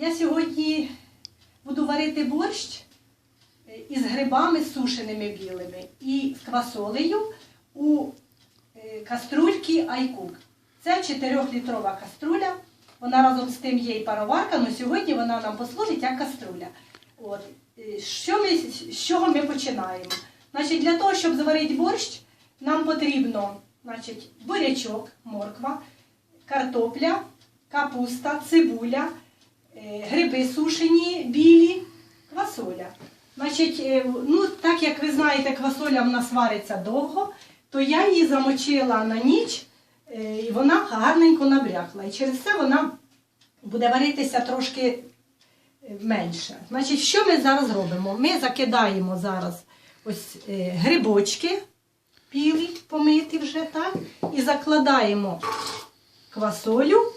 Я сьогодні буду варити борщ е, із грибами сушеними білими і з квасолею у е, каструльці Айкук. Це 4-літрова каструля. Вона разом з тим є і пароварка, але сьогодні вона нам послужить як каструля. От. е, Що ми, з чого ми починаємо? Значить, для того, щоб зварити борщ, нам потрібно значить, бурячок, морква, картопля, капуста, цибуля, гриби сушені, білі, квасоля. Значить, е, ну, так як ви знаєте, квасоля в нас вариться довго, то я її замочила на ніч, е, і вона гарненько набрякла. І через це вона буде варитися трошки е, менше. Значить, що ми зараз робимо? Ми закидаємо зараз ось е, грибочки білі, помиті вже так, і закладаємо квасолю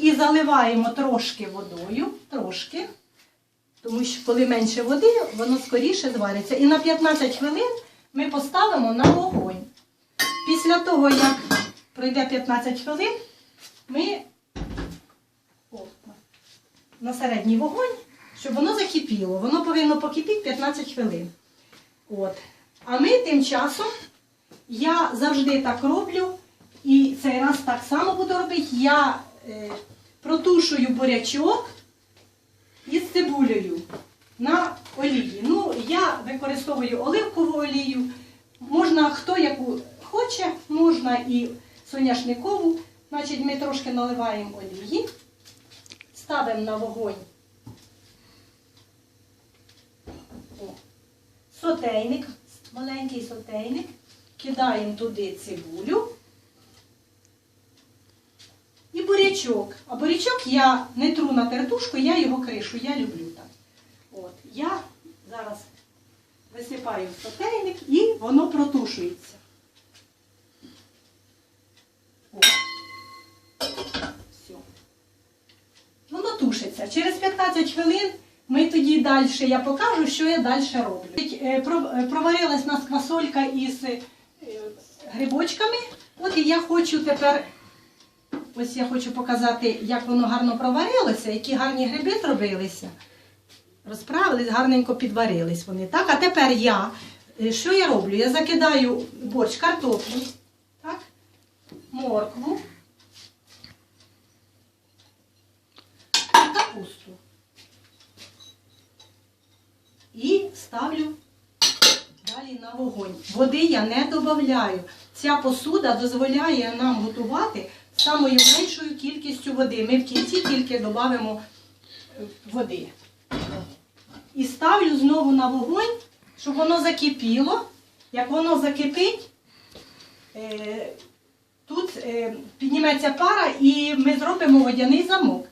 і заливаємо трошки водою, трошки, тому що коли менше води, воно скоріше звариться. І на 15 хвилин ми поставимо на вогонь. Після того, як пройде 15 хвилин, ми на середній вогонь, щоб воно закипіло. Воно повинно покипіти 15 хвилин. От. А ми тим часом, я завжди так роблю, і цей раз так само буду робити. Я протушую бурячок із цибулею на олії. Ну, я використовую оливкову олію. Можна хто яку хоче, можна і соняшникову. Значить, ми трошки наливаємо олії, ставимо на вогонь сотейник, маленький сотейник, кидаємо туди цибулю бурячок. А бурячок я не тру на тертушку, я його кришу, я люблю так. От, я зараз висипаю в сотейник і воно протушується. Все. Воно тушиться. Через 15 хвилин ми тоді далі, я покажу, що я далі роблю. Е, е, Проварилась у нас квасолька із е, грибочками. От і я хочу тепер, ось я хочу показати, як воно гарно проварилося, які гарні гриби зробилися. Розправились, гарненько підварились вони. Так, а тепер я, е, що я роблю? Я закидаю борщ картоплю, так, моркву і капусту. І ставлю далі на вогонь. Води я не додаю. Ця посуда дозволяє нам готувати самою меншою кількістю води. Ми в кінці тільки додамо е, води. І ставлю знову на вогонь, щоб воно закипіло. Як воно закипить, е, тут е, підніметься пара і ми зробимо водяний замок.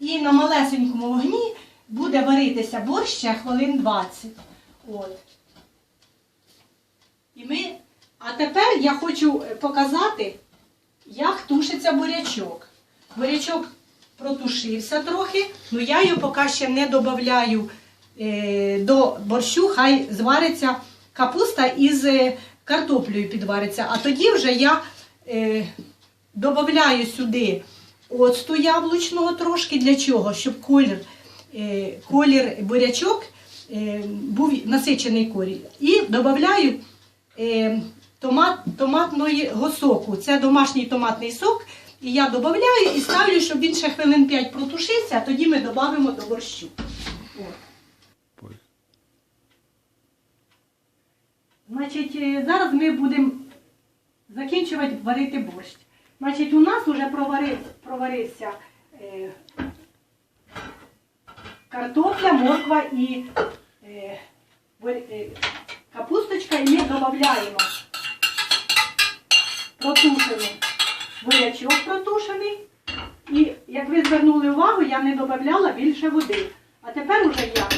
І на малесенькому вогні буде варитися борщ ще хвилин 20. От. І ми... А тепер я хочу показати, як тушиться бурячок. Бурячок протушився трохи, але я його поки ще не додаю е, до борщу, хай звариться капуста із е, картоплею підвариться. А тоді вже я е, додаю сюди оцту яблучного трошки. Для чого? Щоб колір, колір бурячок був насичений колір. І додаю томат, томатного соку. Це домашній томатний сок. І я додаю і ставлю, щоб він ще хвилин 5 протушився, а тоді ми додамо до борщу. От. Значить, е, зараз ми будемо закінчувати варити борщ. Значить, у нас вже провари, проварився е, картопля, морква і е, е, капусточка, і ми додаємо протушений бурячок протушений. І як ви звернули увагу, я не додавала більше води. А тепер уже я.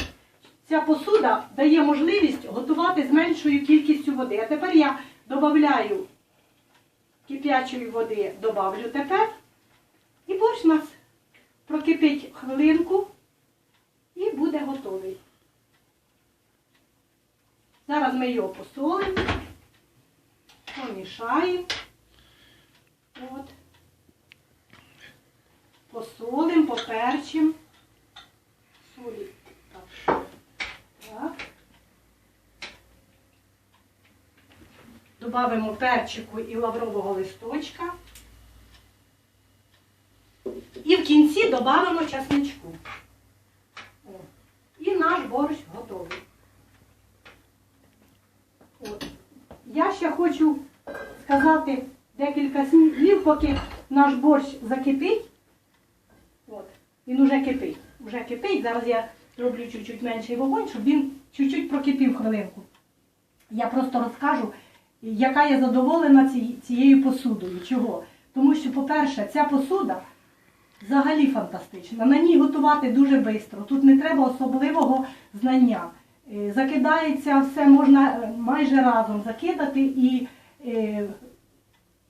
Ця посуда дає можливість готувати з меншою кількістю води. А тепер я додаю кип'ячої води, добавлю тепер. І борщ у нас прокипить хвилинку і буде готовий. Зараз ми його посолимо, помішаємо. посолим, поперчим. Солі. Так. Добавимо перчику і лаврового листочка. І в кінці додамо чесничку. О. І наш борщ готовий. От. Я ще хочу сказати декілька слів, поки наш борщ закипить. Він уже кипить. Вже кипить. Зараз я роблю чуть-чуть менший вогонь, щоб він чуть-чуть прокипів хвилинку. Я просто розкажу, яка я задоволена цією посудою. Чого? Тому що, по-перше, ця посуда взагалі фантастична. На ній готувати дуже швидко. Тут не треба особливого знання. Е, Закидається все, можна е, майже разом закидати і е,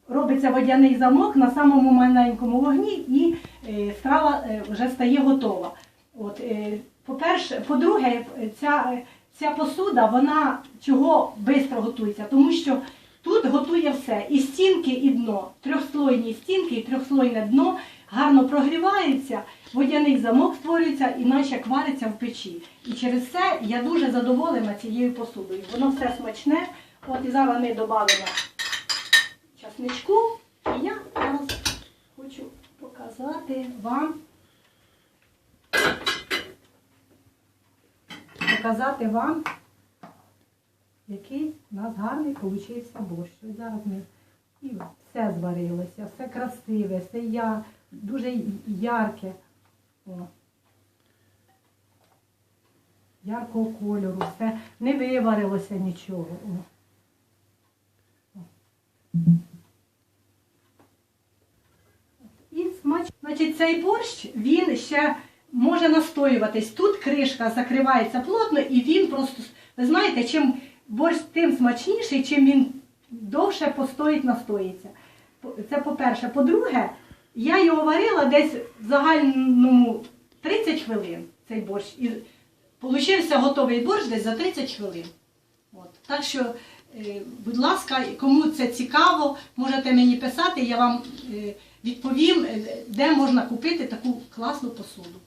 робиться водяний замок на самому маленькому вогні і е, страва е, вже стає готова. От, е, по-перше, по-друге, ця, ця посуда, вона чого швидко готується, тому що тут готує все. І стінки, і дно. Трьохслойні стінки і трьохслойне дно гарно прогрівається, водяний замок створюється і квариться в печі. І через це я дуже задоволена цією посудою. Воно все смачне. От і зараз ми додамо часничку. І я зараз хочу показати вам. Показати вам, який у нас гарний получився борщ. Зараз ми і все зварилося, все красиве, все я, дуже ярке. О. Яркого кольору, все не виварилося нічого. О. І Значить, цей борщ він ще може настоюватись. Тут кришка закривається плотно, і він просто, ви знаєте, чим борщ тим смачніший, чим він довше постоїть, настоїться. Це по-перше. По-друге, я його варила десь в загальному 30 хвилин, цей борщ. І получився готовий борщ десь за 30 хвилин. От. Так що, е, будь ласка, кому це цікаво, можете мені писати, я вам е, відповім, е, де можна купити таку класну посуду.